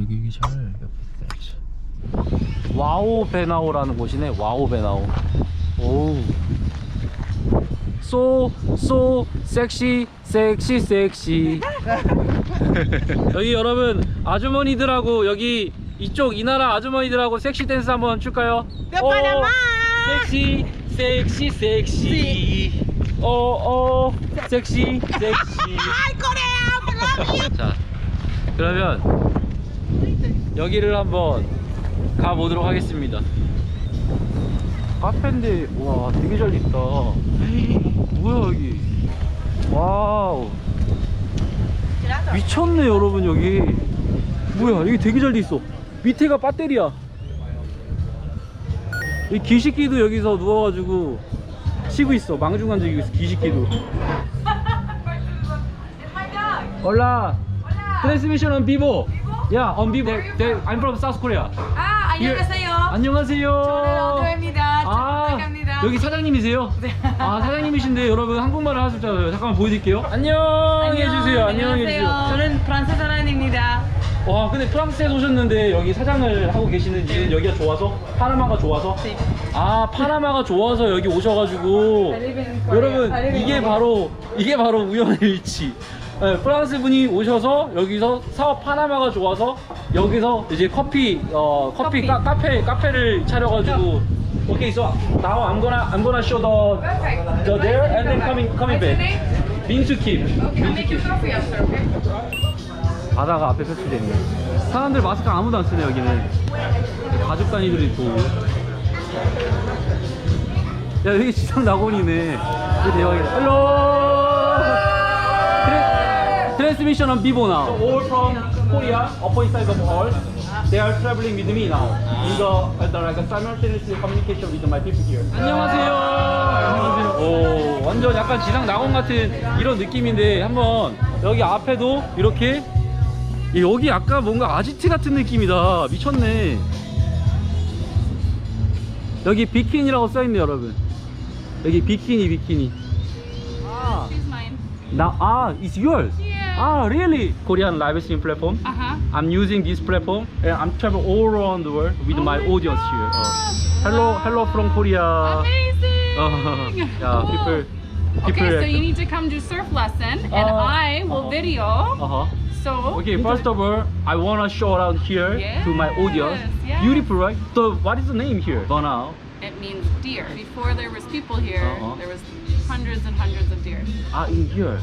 여기 여기 잘 옆에 있어야지. 와우 베나오라는 곳이네. 와우 베나오. 오. 소, 소, 섹시, 섹시, 섹시. 여기 여러분 아주머니들하고 여기 이쪽 이 나라 아주머니들하고 섹시 댄스 한번 출까요? 몇 오, 바람아! 섹시, 섹시, 섹시. 어, 어, 섹시, 섹시. Love you! 자, 그러면 여기를 한번 가보도록 하겠습니다. 카페인데, 와, 되게 잘 있다. 뭐야, 여기. 와우. 미쳤네, 여러분, 여기. 뭐야, 여기 되게 잘 돼 있어. 밑에가 배터리야. 이 기식기도 여기서 누워가지고 쉬고 있어. 망중간 즐기고 있어, 기식기도. Hola. Transmission on Vivo. Yeah, on Vivo. They- I'm from South Korea. 아, 안녕하세요. 안녕하세요. 저는 어도입니다. 아. 여기 사장님이세요? 네. 아, 사장님이신데 여러분 한국말을 하셨잖아요. 잠깐만 보여드릴게요. 안녕 해 주세요. 안녕 해 주세요. 저는 프랑스 사람입니다. 와, 근데 프랑스에서 오셨는데 여기 사장을 하고 계시는 이유는 여기가 좋아서? 파나마가 좋아서? 네. 아, 파나마가 좋아서 여기 오셔가지고. 여러분 이게. 바로 이게 바로 우연의 일치. 네, 프랑스 분이 오셔서 여기서 사업 파나마가 좋아서 여기서 이제 커피 어 커피, 커피. 카, 카페 카페를 차려가지고 오케이 so now I'm gonna I'm gonna show the Perfect. the there and then coming coming back. name? 민수 킴. Okay, I'll make you coffee after, okay? 바다가 앞에 펼쳐져 있네. 사람들 마스크 아무도 안 쓰네 여기는. 가족 단위들이 있고. 야 여기 지상 낙원이네. 이거 대박이다. 헬로. 트랜스미션 on Vivo now. All from Korea, upper inside of all. They are traveling with me now. In the, uh, the like simultaneous communication with my people here. 안녕하세요. 안녕하세요. 오, 완전 약간 지상 낙원 같은 이런 느낌인데 한번 여기 앞에도 이렇게 예, 여기 아까 뭔가 아지트 같은 느낌이다. 미쳤네. 여기 비키니라고 써있네 여러분. 여기 비키니 비키니. 아, She's mine. 나, 아, it's yours. Yeah. Ah, really? Korean live stream platform. Uh-huh. I'm using this platform and I'm traveling all around the world with Oh my, my audience gosh. here. Uh, hello, hello from Korea. Amazing! Uh, yeah, Cool. people, people. Okay, so you need to come do surf lesson, and Uh, I will uh-huh. video. Uh huh. So Okay, first of all, I wanna show around here to my audience. Yes, yes. Beautiful, right? So, what is the name here? Bonao. It means deer. Before there was people here, Uh-huh. there was hundreds and hundreds of deer. 아, in here.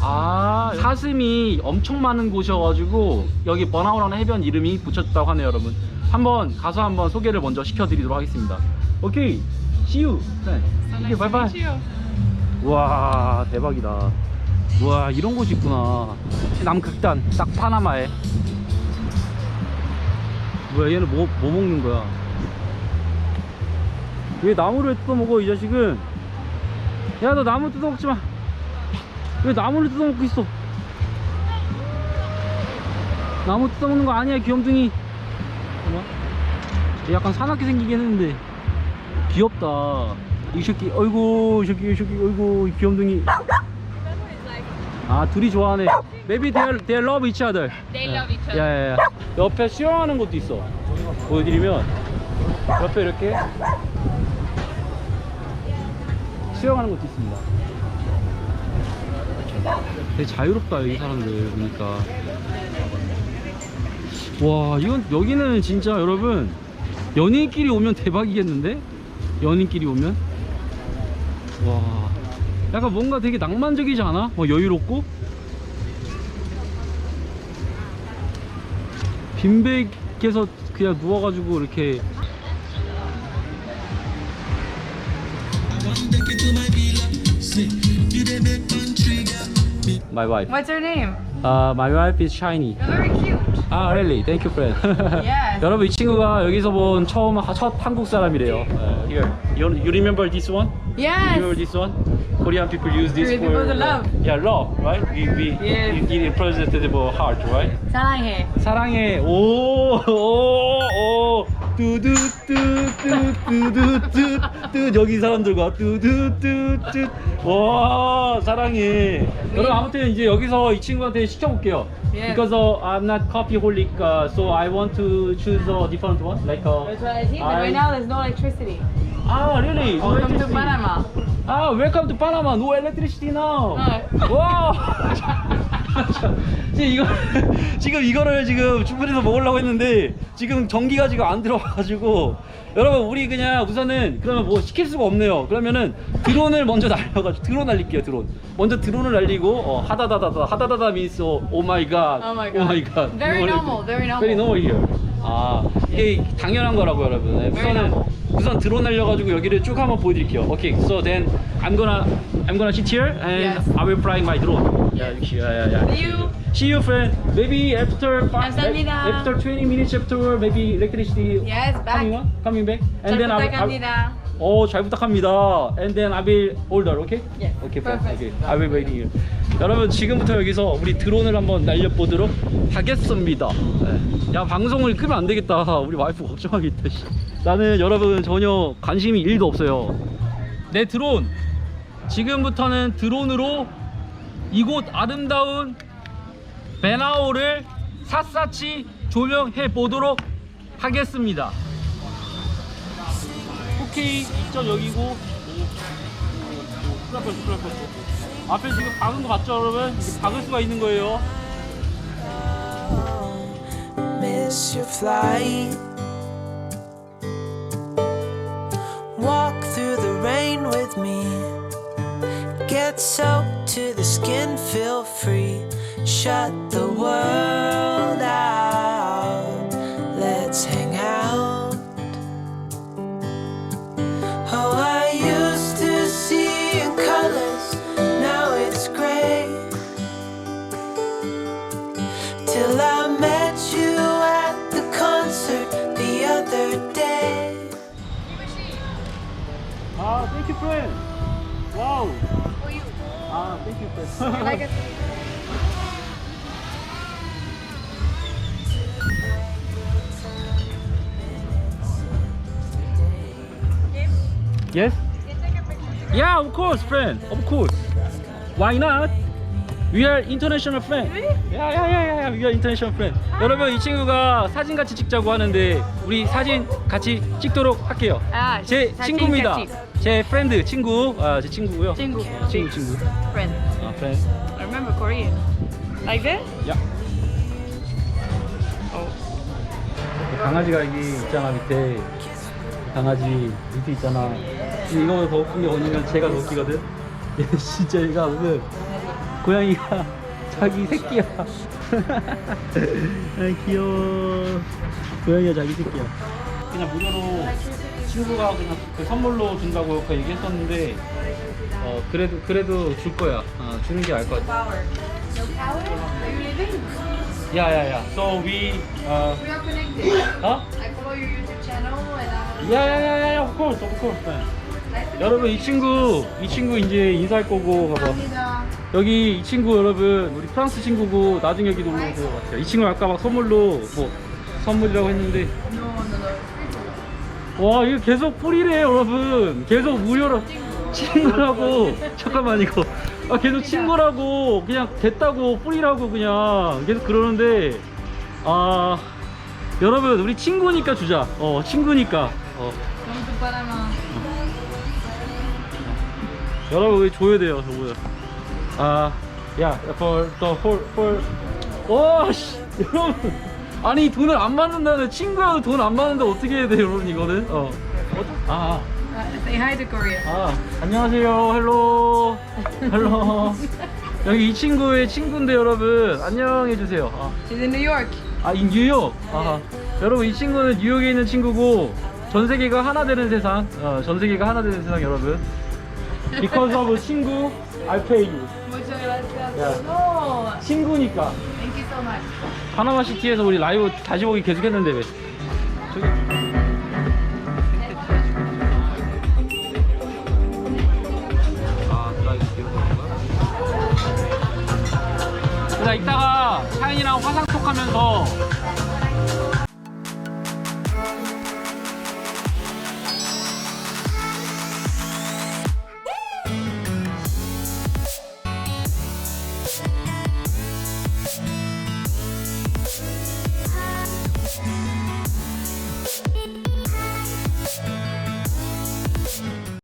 아, 사슴이 엄청 많은 곳이어가지고 여기 버나우라는 해변 이름이 붙였다고 하네요, 여러분. 한번 가서 한번 소개를 먼저 시켜드리도록 하겠습니다. 오케이, see you. 네. So nice to meet you. 와, 대박이다. 와, 이런 곳이 있구나. 남극단, 딱 파나마에. 뭐야, 얘는 뭐, 뭐 먹는 거야? 왜 나무를 뜯어먹어, 이 자식은? 야, 너 나무 뜯어먹지 마. 왜 나무를 뜯어먹고 있어? 나무 뜯어먹는 거 아니야, 귀염둥이. 약간 사납게 생기긴 했는데. 귀엽다. 이 새끼, 어이구, 이 새끼, 이 새끼, 어이구, 이 귀염둥이. 아, 둘이 좋아하네. Maybe they, they love each other. They love each other. 야야야. 옆에 수영하는 곳도 있어. 보여드리면 옆에 이렇게 수영하는 곳도 있습니다. 되게 자유롭다 여기 사람들 보니까. 와 이건 여기는 진짜 여러분 연인끼리 오면 대박이겠는데? 연인끼리 오면? 와 약간 뭔가 되게 낭만적이지 않아? 뭐 여유롭고? 빈백에서 그냥 누워가지고 이렇게 My wife. What's her name? Uh, my wife is shiny. You're very cute. 아, really? Thank you, friend. Yes. 여러분 이 친구가 여기서 본 처음 하- 첫 한국 사람이래요. Uh, here, you, you remember this one? You remember Yes. this one? Korean people use this Korean for people love. Yeah, love, right? We we Yes. it represented for heart, right? 사랑해. 사랑해. 오, 오, 오. 뚜두뚜뚜뚜뚜뚜 여기 사람들과 뚜두뚜뚜 와 사랑해 여러분 아무튼 이제 여기서 이 친구한테 시켜볼게요 Yes. because uh, I'm not coffee holic uh, so I want to choose a different one like uh, Which one is he? But I- right now there's no electricity. ah really no Welcome to electricity. Panama. 아, welcome to Panama. No electricity now. 네. 와. 지금 이거 지금 이거를 지금 주문해서 먹으려고 했는데 지금 전기가 지금 안 들어와가지고 여러분 우리 그냥 우선은 그러면 뭐 시킬 수가 없네요. 그러면은 드론을 먼저 날려가지고 드론 날릴게요. 드론. 먼저 드론을 날리고 어, 하다다다다 하다다다 means 오 마이 갓. 오. 마이 갓. Very normal, very normal. Very normal here. 아 이게 당연한 거라고 여러분. 네, 우선은. 우선 드론 날려가지고 여기를 쭉 한번 보여드릴게요. Okay, so then I'm gonna I'm gonna sit here and Yes. I will fly my drone. Yeah, yeah, yeah, yeah. See you. See you, friend. Maybe after five, 감사합니다. after 20 minutes after maybe electricity Yes, back. coming on, coming back, 잘 I, I 부탁합니다. 어, 잘 부탁합니다. And then I will order, okay? Yes. Okay, fine. Perfect. Okay. I will wait here. 여러분 지금부터 여기서 우리 드론을 한번 날려보도록 하겠습니다. 네. 야 방송을 끄면 안 되겠다. 우리 와이프 걱정하겠다. 씨. 나는 여러분 전혀 관심이 1도 없어요. 내 드론 지금부터는 드론으로 이곳 아름다운 베나오를 샅샅이 조명해 보도록 하겠습니다. 4K 2.0이고 앞에 지금 박은 거 맞죠 여러분? 박을 수가 있는 거예요 miss your flight. Walk through the rain with me. get soaked to the skin, feel free. Shut the world out. Let's hang out. Oh, I used to see in colors, now it's gray. Till I met you at the concert the other day. Ah, thank you, friend. Wow. Thank you, Chris. you like it? Yes? Yeah, of course, friend. Of course. Why not? We are international friend. Yeah, yeah, yeah, yeah. We are international friend. 여러분 이 친구가 사진 같이 찍자고 하는데 우리 사진 같이 찍도록 할게요. 아, 제 사진 친구입니다. 같이. 제 프렌드 친구. 아, 제 친구고요. 친구. 어, 친구 친구. Friend. 아, 프렌드. I remember Korean. Like this? 야. 강아지가 여기 있잖아 밑에 강아지 밑에 있잖아 근데 이거 보다 더 웃긴 게 뭐냐면 제가 더 웃기거든 얘 진짜 얘가 무슨 고양이가 자기 새끼야 아 귀여워 고양이가 자기 새끼야 그냥 무료로 친구가 그냥 그 선물로 준다고 그 얘기했었는데 어 그래도 그래도 줄 거야 어, 주는 게 나을 것 같아 you? 야야야 so we uh, We are connected. 어? I follow your YouTube channel and I'm 야야야야 of course of course 네. 여러분 이 친구 이 친구 이제 인사할 거고 봐봐 감사합니다. 여기 이 친구 여러분 우리 프랑스 친구고 나중에 여기 놀러 올 것 같아요. 이 친구 아까 막 선물로 뭐 선물이라고 했는데. 와 이거 계속 풀이래 여러분. 계속 무료로 친구라고. 잠깐만 이거. 아 계속 친구라고. 그냥 됐다고 풀이라고 그냥 계속 그러는데. 아 여러분 우리 친구니까 주자. 어 친구니까. 어. 여러분 왜 줘야 돼요 저거요 아, 야, for the whole for 와, 씨, 여러분 아니 돈을 안 받는다는 친구하고 돈 안 받는데 어떻게 해야 돼 여러분 이거는 어, 아, Uh, say hi to Korea. 아, 안녕하세요, 헬로, 헬로. 여기 이 친구의 친구인데 여러분 안녕 해 주세요. 아, She's in New York. 아, 이 뉴욕. 아, 여러분 이 친구는 뉴욕에 있는 친구고 전 세계가 하나 되는 세상. 어, 전 세계가 하나 되는 세상 여러분. Because of 친구, I pay you. 친구니까. Thank you so much. 파나마 시티에서 우리 라이브 다시 보기 계속했는데 왜? 저기. 아, 이따가 사연이랑 화상 톡 하면서